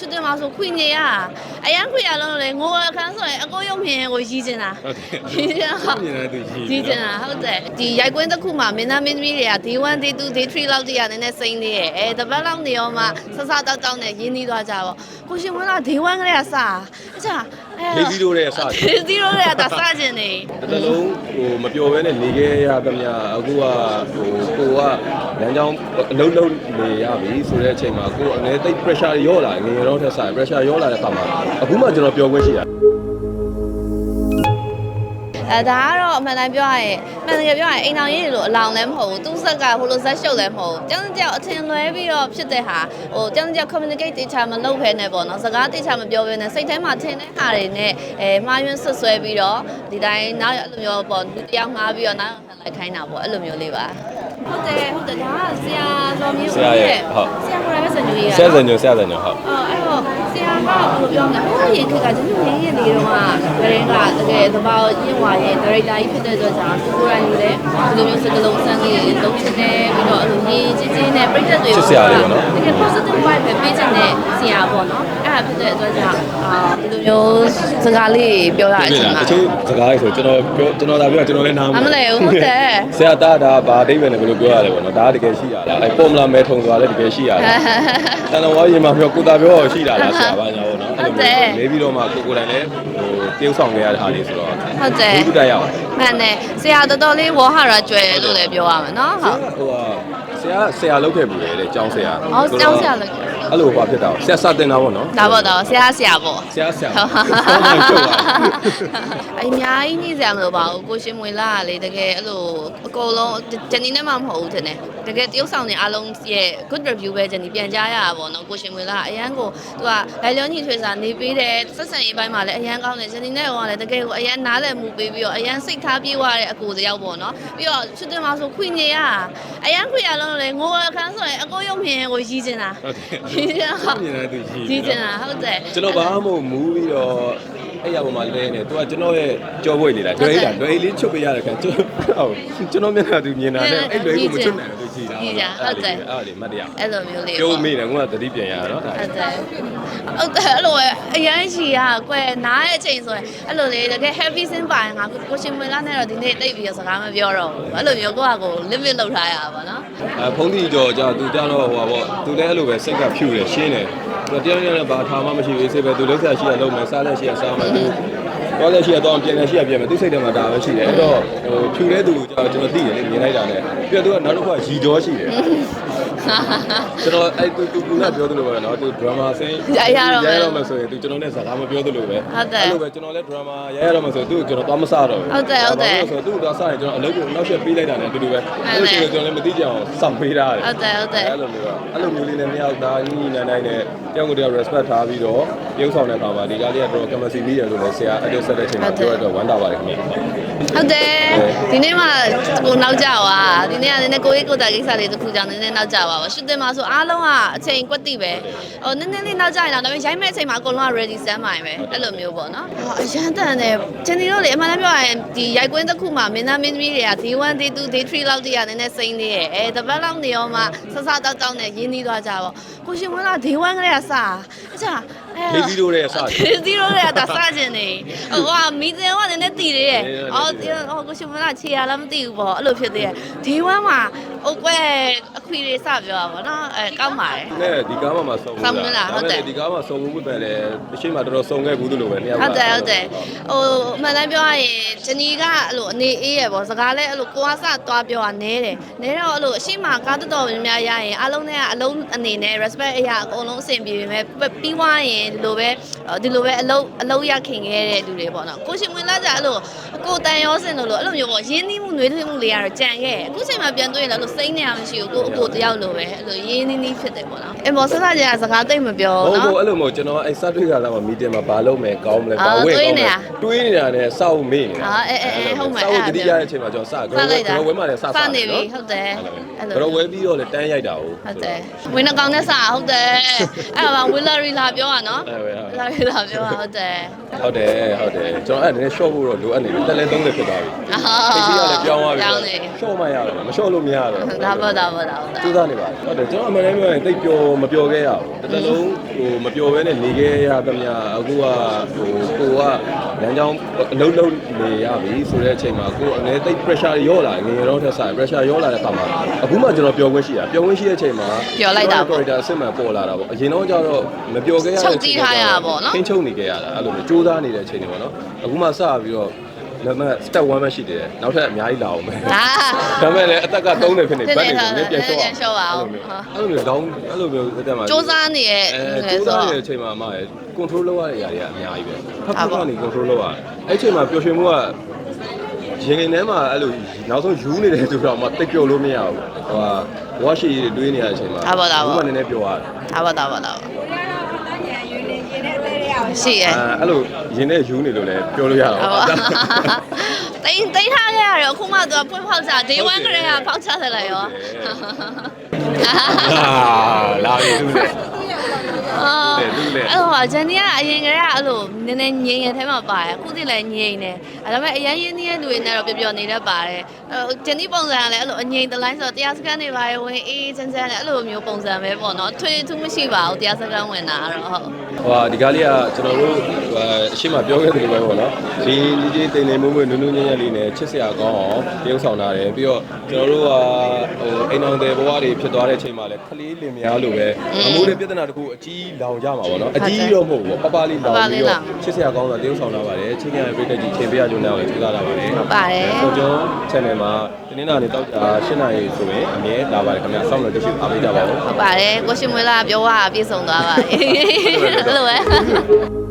ချစ်တယ်မှာဆိုခွေနေရအရန်ခွေရလုံးလေငိုအခန်းဆိုရင်အကိုရုံမြင်ကိုရီးချင်တာဟုတ်တယ်ရီးချင်တာမြင်တဲ့သူကြီးရီးချင်တာဟုတ်တယ်ဒီရိုက်ကွင်းတစ်ခုမှာမင်းသားမင်းသမီးတွေက D1 D2 D3 လောက်တည်းရနည်းနည်းစိမ့်နေရဲ့အဲတပတ်လောက်နေရောမှဆဆတောက်တောက်နဲ့ရင်းနှီးသွားကြပါကိုရှင်ဝင်းက D1 ကလေးကစားအချာ အဲလေးစီတို့ရဲ့အစ D0 တွေကဒါစားခြင်းနေတစ်သလုံးဟိုမပျော်ဘဲနဲ့နေခဲ့ရသမျှအခုကဟိုကိုကလမ်းကြောင်းအလုံးလုံးနေရပြီဆိုတဲ့အချိန်မှာကိုအနေသိပ် pressure ရောလာငယ်ရောထက်ဆိုင် pressure ရောလာတဲ့အခါမှာအခုမှကျွန်တော်ပျော်ခွင့်ရှိတာ အဲဒါကတော့အမှန်တိုင်းပြောရရင်မှန်တကယ်ပြောရရင်အိမ်တော်ရေးလို့အလောင်လည်းမဟုတ်ဘူးသူ့ဆက်ကဟိုလိုဇက်ရှုပ်လည်းမဟုတ်ဘူးကျောင်းကျောင်းအထင်လွဲပြီးတော့ဖြစ်တဲ့ဟာဟိုကျောင်းကျောင်း communicate တေချာမလုပ်ဖဲနဲ့ပေါ့နော်စကားတေချာမပြောဘဲနဲ့စိတ်ထဲမှာထင်တဲ့ဟာတွေနဲ့အဲမှားယွင်းဆွဆွဲပြီးတော့ဒီတိုင်းနောက်အဲ့လိုမျိုးပေါ့လူတစ်ယောက်ငှားပြီးတော့နောက်ထပ်လိုက်ခိုင်းတာပေါ့အဲ့လိုမျိုးလေးပါ ဟုတ်တယ်ဟုတ်တယ်ဒါကဆရာတော်မျိုးဆရာရဲ့ဟုတ်ဆရာကိုယ်လည်းစံညူကြီးရဆက်စံညိုဆက်စံညိုဟုတ်အော်အဲ့တော့ဆရာကဘယ်လိုပြောမလဲဟိုရင်ခက်ကကျွန်တော်ရင်းရနေတော့ကဗရင်ကတကယ်သဘာဝရင်းဝါရဲ့ဒါရိုက်တာကြီးဖြစ်တဲ့အတွက်ကြောင့်ကိုယ်တိုင်ယူတယ်ဒီလိုမျိုးစကလုံးစမ်းလေးတွေလုံးချင်တယ်ပြီးတော့အဲ့လိုရင်းချင်းချင်းနဲ့ပြည့်တဲ့တွေတကယ် positive vibe ပဲပေးချင်တဲ့ဆရာပေါ့နော်အဲ့ဒါဖြစ်တဲ့အတွက်ကြောင့်အာဒီလိုမျိုး စကားလေးပြောရအတချိန်မှာချို့စကားလေးဆိုကျွန်တော်ပြောကျွန်တော်ဒါပြောကျွန်တော်လည်းနားအမလဲဟုတ်တယ်ဆရာသားဒါဘာအဓိပ္ပာယ်နဲ့ဘယ်လိုပြောရလဲပေါ့နော်ဒါကတကယ်ရှိရလားအဲပုံမလာမဲထုံသွားလဲတကယ်ရှိရလားတန်တော်ဝါရင်မှာပြောကိုသားပြောရှိတာလားဆရာဘာညာပေါ့နော်အဲ့လိုမျိုးနေပြီးတော့မှကိုကိုယ်တိုင်လည်းဟိုတရုပ်ဆောင်ခဲ့ရတဲ့အားလေးဆိုတော့ဟုတ်တယ်ဘူးတက်ရအောင်မှန်တယ်ဆရာတော်တော်လေးဝေါ်ဟာရကျွဲလို့လည်းပြောရမှာနော်ဟုတ်ဟိုဟာဆရာဆရာလုပ်ခဲ့ပြီလေတဲ့ကျောင်းဆရာဟောကျောင်းဆရာလုပ်ခဲ့ အဲ့လိုဟောဖြစ်တာဆရာစတင်တာပေါ့နော်ဒါပေါ့တော့ဆရာဆရာပေါ့ဆရာဆရာအများကြီးနေစရာမလိုပါဘူးကိုရှင်မွေလာကလေတကယ်အဲ့လိုအကုန်လုံးဂျန်နီနဲ့မှမဟုတ်ဘူးထင်တယ် တကယ်တရုပ်ဆောင်နေအားလုံးရဲ့ good review ပဲဂျန်နီပြန်ကြားရတာပေါ့နော်ကိုရှင်မွေလာကအရန်ကိုသူကလိုက်လျောညီထွေးစာနေပေးတယ်ဆက်ဆံရေးပိုင်းမှာလည်းအရန်ကောင်းတယ်ဂျန်နီနဲ့ဟောကလည်းတကယ်ကိုအရန်နားလည်မှုပေးပြီးတော့အရန်စိတ်ထားပြေးသွားတဲ့အကိုတယောက်ပေါ့နော်ပြီးတော့ချစ်တယ်မှာဆိုခွေနေရအရန်ခွေရလုံးလေငိုအခန်းဆိုရင်အကိုရုံမြင်ကိုရီးချင်တာဟုတ်တယ်ရီးချင်တာမြင်တဲ့သူကြီးရီးချင်တာဟုတ်တယ်ကျွန်တော်ဘာမှမမူးပြီးတော့ အဲ့ရပေါ်မှာလဲနေသူကကျွန်တော်ရဲ့ကြောပွေနေတာဒွဲတာဒွဲလေးချုပ်ပေးရတဲ့ခါကျွန်တော်ဟုတ်ကျွန်တော်မျက်နှာသူမြင်တာနဲ့အဲ့လွဲကိုမချွတ်နိုင်ဘူးသူကြည့်တာအဲ့လေမတ်တရားအဲ့လိုမျိုးလေးပြုံးပေါ့မိတယ်ငါကတတိပြန်ရတာနော်ဒါဟုတ်တယ်ဟုတ်တယ်အဲ့လိုပဲအရန်ရှိရကွယ်နားရဲ့အချိန်ဆိုရင်အဲ့လိုလေတကယ် heavy sin ပါရင်ငါကိုရှင်မွေလာနဲ့တော့ဒီနေ့တိတ်ပြီးတော့စကားမပြောတော့ဘူးအဲ့လိုမျိုးကိုယ့်ဟာကို limit လုပ်ထားရတာပေါ့နော်အဲဖုန်းတီကြော်ကြာသူကြတော့ဟိုပါပေါ့သူလည်းအဲ့လိုပဲစိတ်ကဖြူတယ်ရှင်းတယ် သူတရားရတဲ့ဘာထားမှမရှိဘူးစိတ်ပဲသူလုံးဆက်ရှိရလုံးမယ်စားလက်ရှိရစားမယ်သူတော့လက်ရှိရတော့ပြန်လက်ရှိရပြန်မယ်သူစိတ်ထဲမှာဒါပဲရှိတယ်အဲ့တော့ဟိုဖြူတဲ့သူကျွန်တော်သိတယ်လေမြင်လိုက်တာနဲ့ပြီးတော့သူကနောက်တစ်ခါရီကြောရှိတယ် ကျွန်တော်အဲ့သူသူကူကပြောသလိုပဲနော်သူ drama ဆင်းရရတော့မယ်ရရတော့မယ်ဆိုရင်သူကျွန်တော်နဲ့စကားမပြောသလိုပဲဟုတ်တယ်လိုပဲကျွန်တော်လည်း drama ရရတော့မယ်ဆိုရင်သူကျွန်တော်သွားမစတော့ဘူးဟုတ်တယ်ဟုတ်တယ်ဆိုတော့သူတော့စရင်ကျွန်တော်အလုပ်ကိုနောက်ဆက်ပေးလိုက်တာနဲ့အတူတူပဲအဲ့လိုဆိုကျွန်တော်လည်းမသိကြအောင်စပေးတာတယ်ဟုတ်တယ်ဟုတ်တယ်အဲ့လိုမျိုးအဲ့လိုမျိုးလေးနဲ့မရောက်တာညီညီနိုင်နိုင်နဲ့တယောက်ကိုတယောက် respect ထားပြီးတော့ ရုပ်ဆောင်တဲ့အခါမှာဒီကားလေးကတော့ chemistry ပြီးတယ်လို့လည်းဆရာ edit ဆက်တဲ့အချိန်မှာပြောရတော့ဝမ်းသာပါတယ်ခင်ဗျာဟုတ်တယ်ဒီနေ့မှကိုနောက်ကြပါဒီနေ့ကနည်းနည်းကိုရေးကိုတာကိစ္စလေးတစ်ခုကြောင့်နည်းနည်းနောက်ကြပါပါရှစ်တင်မှာဆိုအားလုံးကအချိန်ကွက်တိပဲဟိုနည်းနည်းလေးနောက်ကြရင်တော့ဒါပေမဲ့ရိုက်မဲ့အချိန်မှာအကုန်လုံးက ready စမ်းပါရင်ပဲအဲ့လိုမျိုးပေါ့နော်ဟောအရန်တန်တယ်ချန်ဒီတို့လေအမှန်တမ်းပြောရရင်ဒီရိုက်ကွင်းတစ်ခုမှာမင်းသားမင်းသမီးတွေက D1 D2 D3 လောက်တည်းရနည်းနည်းစိမ့်နေရဲ့အဲတပတ်လောက်နေရောမှဆဆတောက်တောက်နဲ့ရင်းနှီးသွားကြပါကိုရှင်ဝင်းက D1 ကလေးကစားအချာအဲ လေးစီတို့ရဲ့အစဒီလိုလေဒါစားခြင်းနေဟိုကမီဇန်ကလည်းနည်းနည်းတည်သေးရဲ့အေးအေး အော်ဒီဟိုကိုရှင်မလားခြေရလားမသိဘူးပေါ့အဲ့လိုဖြစ်သေးရဲ့ဒီဝမ်းမှာ ဟိုကွဲအခွေတွေစပြောတာပေါ့နော်အဲကောင်းပါတယ် နဲ့ဒီကားမှာစုံစုံမလားဟုတ်တယ်ဒီကားမှာစုံမှုပဲလေအရှိမတော်တော်စုံခဲ့ဘူးလို့ပဲနှစ်ယောက်ကဟုတ်တယ်ဟုတ်တယ်ဟိုအမှန်တမ်းပြောရရင်ဂျနီကအဲ့လိုအနေအေးရပေါ့စကားလဲအဲ့လိုကိုကစသွားပြောတာနဲတယ်နဲတော့အဲ့လိုအရှိမကားတော်တော်များများရရင်အားလုံးနဲ့ကအလုံးအနေနဲ့ respect အရာအကုန်လုံးအဆင်ပြေပေမဲ့ပြီးွားရင်ဒီလိုပဲဒီလိုပဲအလုံးအလုံးရခင်ခဲ့တဲ့လူတွေပေါ့နော်ကိုရှင်ဝင်လာကြအဲ့လိုကိုတန်ရောစင်လို့လို့အဲ့လိုမျိုးပေါ့ရင်းနှီးမှုနှွေးထွေးမှုတွေကတော့ကြံခဲ့အခုချိန်မှာပြန်တွေ့ရင်လည်းအဲ့လိုစိမ့်နေရမရှိဘူးကိုအကိုတယောက်လိုပဲအဲ့လိုရင်းနှီးနှီးဖြစ်တယ်ပေါ့နော်အမေဆဆကြစကားသိမ့်မပြောဟုတ်နော်ဟုတ်အဲ့လိုမျိုးကျွန်တော်အဲ့စတွေ့ရတာမှာမီတင်မှာဘာလုပ်မယ်ကောင်းမလဲအာဘာဝယ်တွေးကောင်းနေမရလဲတွေးနေတာနဲ့စောက်မေ့နေတာအာအဲအဲအဲဟုတ်မယ်စောက်အဲ့ဒါတတိယရဲ့အချိန်မှာကျွန်တော်စဂစရောလိုက်တာဂရောဝဲမှာလည်းစစစနေပြီဟုတ်တယ်အဲ့ဂရောလိုဝဲပြီးတော့လည်းတန်းရိုက်တာဟုတ် ဟုတ်တယ်ဝင်းနှကောင်နဲ့စာဟုတ်တယ်အဲ့ဒါမှဝီလာရီလာပြောတာနော်အဲ့ပဲဟုတ် လာရီလာပြောတာဟုတ်တယ်ဟုတ်တယ်ဟုတ်တယ်ကျွန်တော်အဲ့ဒါနည်းနည်း short ဖို့တော့လိုအပ်နေပြီတက်လဲ30ဖြစ်သွားပြီ အာစိတ်ကြီးကလည်းပြောင်းသွားပြီပြောင်းနေ short မှရတော့မ short လို့မရတော့ဒါပေါ့ဒါပေါ့ဒါပေါ့စူးစမ်းနေပါတယ်ဟုတ်တယ်ကျွန်တော်အမှန်တမ်းပြောရင်တိတ်ပျော်မပျော်ခဲ့ရဘူးတစ်သက်လုံးဟိုမပျော်ဘဲနဲ့နေခဲ့ရသမျှအခုကဟိုကိုကလမ်းကြောင်းအလုံးလုံးနေရပြီဆိုတဲ့အချိန်မှာကိုအနေတိတ် pressure တွေရောလာငယ်ရောထက်စား pressure ရောလာတဲ့အခါမှာအခုမှကျွန်တော်ပျော်ခွင့်ရှိတာပျော်ခွင့်ရှိတဲ့အချိန်မှာပျော်လိုက်တာပေါ့ character အစစ်မှန်ပေါ်လာတာပေါ့အရင်တော့ကျတော့မပျော်ခဲ့ရချုပ်တီးထားရတာပေါ့နော်ခင်းချုပ်နေခဲ့ရတာအဲ့လိုမျိုးစူးစမ်းနေတဲ့အချိန်တွေပေါ့နော်အခုမှစပြီးတော့ ဒါပေမဲ့ step 1ပဲရှိတယ်နောက်ထပ်အများကြီးလာအောင်မယ်ဒါဒါပေမဲ့လည်းအသက်က30ဖြစ်နေဖြစ်ဘတ်နေနေတာလည်းပြန်လျှော့ပြန်လျှော့အောင်အဲ့လိုမျိုးအဲ့လိုမျိုးတောင်းအဲ့လိုမျိုးအသက်မှာစူးစမ်းနေရဲ့အဲစူးစမ်းနေတဲ့အချိန်မှာမှလည်း control လုပ်ရတဲ့ຢာတွေကအများကြီးပဲဖတ်ဟုတ်ဖတ်ပါကနေ control လုပ်ရတယ်အဲ့အချိန်မှာပျော်ရွှင်မှုကရင်ထဲမှာအဲ့လိုနောက်ဆုံးယူနေတယ်ဆိုတော့မှတိတ်ပျော်လို့မရဘူးဟိုဟာဝါရှိတွေတွေးနေရတဲ့အချိန်မှာဟုတ်ပါတော့ဘူးကနည်းနည်းပျော်ရတယ်ဒါပါဒါပါဒါပါ ရှိရဲ့အဲအဲ့လိုရင်ထဲယူနေလို့လည်းပြောလို့ရတာဟုတ်ပေါ့ပါတိန်တိန်ထားခဲ့ရတယ်အခုမှသူကဖွင့်ဖောက်ချ day 1ကလေးကဖောက်ချတယ်လေရောအာလာပြီသူနဲ့အော်သူ့လေအဲ့ တော့ဂျန်နီကအရင်ကတည်းကအဲ့လိုနည်းနည်းငြိမ်ရထဲမှာပါတယ်အခုတည်းလည်းငြိမ်နေအဲ့ဒါပေမဲ့အရင်ရင်းနှီးတဲ့လူတွေနဲ့တော့ပျော်ပျော်နေတတ်ပါတယ်အဲ့တော့ဂျန်နီပုံစံကလည်းအဲ့လိုအငြိမ်တလိုင်းဆိုတော့တရားစခန်းတွေပါရဝင်အေးအေးချမ်းချမ်းနဲ့အဲ့လိုမျိုးပုံစံပဲပေါ့နော်ထွေထူးမရှိပါဘူးတရားစခန်းဝင်တာကတော့ဟုတ်ဟိုဟာဒီကားလေးကကျွန်တော်တို့ဟိုအရှိမပြောခဲ့သလိုပဲပေါ့နော်ဒီကြီးကြီးတိမ်တိမ်မွေ့မွေ့နူးနူးညံ့ညံ့လေးနဲ့ချစ်စရာကောင်းအောင်တရုပ်ဆောင်ထားတယ်ပြီးတော့ကျွန်တော်တို့ကဟိုအိမ်အောင်တဲ့ဘဝတွေဖြစ်သွားတဲ့အချိန်မှာလည်းခလေးလင်မယားလိုပဲအမိုးတဲ့ပြဿနာတခုအကြီးလောင်ကြမှာပေါ့နော်အကြီးတော့မဟုတ်ဘူးပပလေးလောင်ပြီးတော့ချစ်စရာကောင်းတာတရုပ်ဆောင်ထားပါတယ်ချင်းကြရပြည့်တဲ့ကြီးချိန်ပေးရကြုံတော့လည်းထူးခြားလာပါတယ်ဟုတ်ပါတယ်ကိုကျော် channel မှာတင်းနေတာနေတောက်တာ၈နာရီဆိုရင်အမြဲလာပါတယ်ခင်ဗျာစောင့်လို့တရှိအားပေးကြပါဦးဟုတ်ပါတယ်ကိုရှင်မွေးလာပြောว่าပြည့်စုံသွားပါပြီအဲ့လိုပဲ